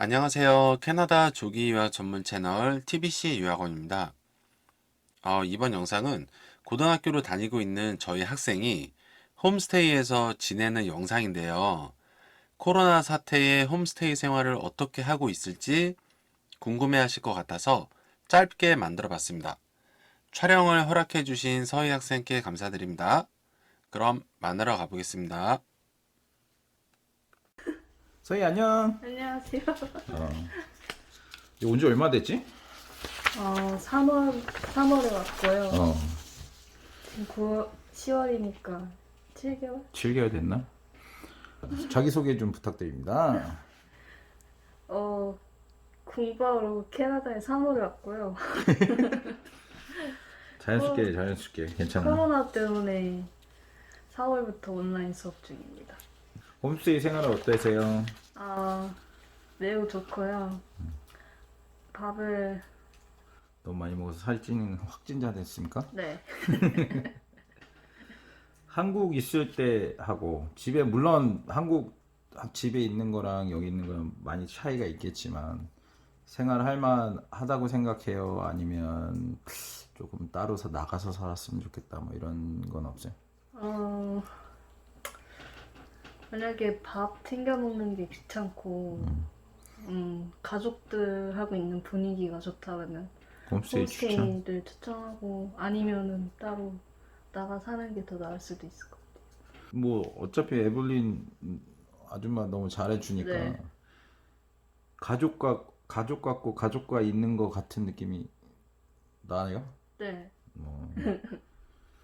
안녕하세요. 캐나다 조기 유학 전문 채널 TBC 유학원입니다. 어, 이번 영상은 고등학교를 다니고 있는 저희 학생이 홈스테이에서 지내는 영상인데요. 코로나 사태에 홈스테이 생활을 어떻게 하고 있을지 궁금해 하실 것 같아서 짧게 만들어 봤습니다. 촬영을 허락해 주신 서희 학생께 감사드립니다. 그럼 만나러 가보겠습니다. 서희 안녕. 안녕하세요. 어. 이거 온 지 얼마 됐지? 어, 3월, 3월에 왔고요. 어. 지금 9월, 10월이니까 7개월? 7개월 됐나? 자기 소개 좀 부탁드립니다. 어, 공부하러 캐나다에 3월에 왔고요. 자연스럽게 자연스럽게 괜찮아. 코로나 때문에 4월부터 온라인 수업 중입니다. 홈스테이 생활은 어떠세요? 아, 매우 좋고요. 밥을, 너무 많이 먹어서 살찌는 확진자 됐습니까? 네. 한국 있을 때 하고 집에 물론 한국 집에 있는 거랑 여기 있는 거랑 많이 차이가 있겠지만 생활할 만하다고 생각해요. 아니면 조금 따로서 나가서 살았으면 좋겠다. 뭐 이런 건 없어요. 어, 만약에 밥 챙겨 먹는 게 귀찮고, 음, 가족들하고 있는 분위기가 좋다면 홈스테이 추천. 홈스테이를 추천하고 아니면은 따로 나가 사는 게 더 나을 수도 있을 것 같아요. 뭐 어차피 에블린 아줌마 너무 잘해주니까 네. 가족과 가족 같고 가족과 있는 것 같은 느낌이 나요. 네, 뭐,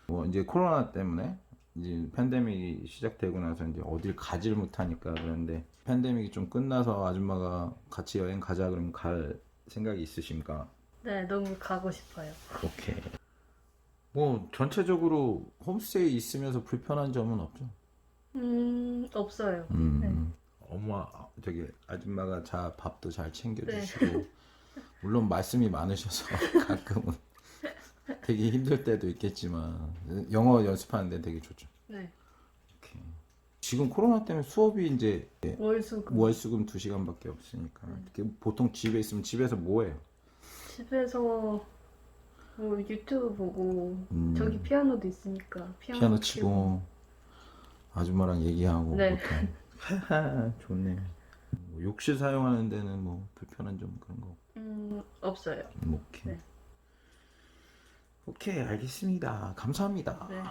뭐 이제 코로나 때문에 이제 팬데믹이 시작되고 나서 이제 어딜 가지를 못하니까 그런데 팬데믹이 좀 끝나서 아줌마가 같이 여행 가자 그러면 갈 생각이 있으십니까? 네, 너무 가고 싶어요. 오케이. 뭐 전체적으로 홈스테이 있으면서 불편한 점은 없죠. 음, 없어요. 음. 네. 엄마 저기 아줌마가 자 밥도 잘 챙겨주시고 물론 말씀이 많으셔서 가끔은 되게 힘들 때도 있겠지만 영어 연습하는데 되게 좋죠. 네, 이렇게. 지금 코로나 때문에 수업이 이제 월수금 월수금 2 시간밖에 없으니까 이렇게 보통 집에 있으면 집에서 뭐 해요? 집에서 뭐 유튜브 보고 음. 저기 피아노도 있으니까 피아노, 피아노 치고. 아줌마랑 얘기하고 네. 보통 하하 좋네. 뭐 욕실 사용하는 데는 뭐 불편한 점 그런 거 음, 없어요. 뭐 오케이. 네. 오케이 알겠습니다. 감사합니다. 네.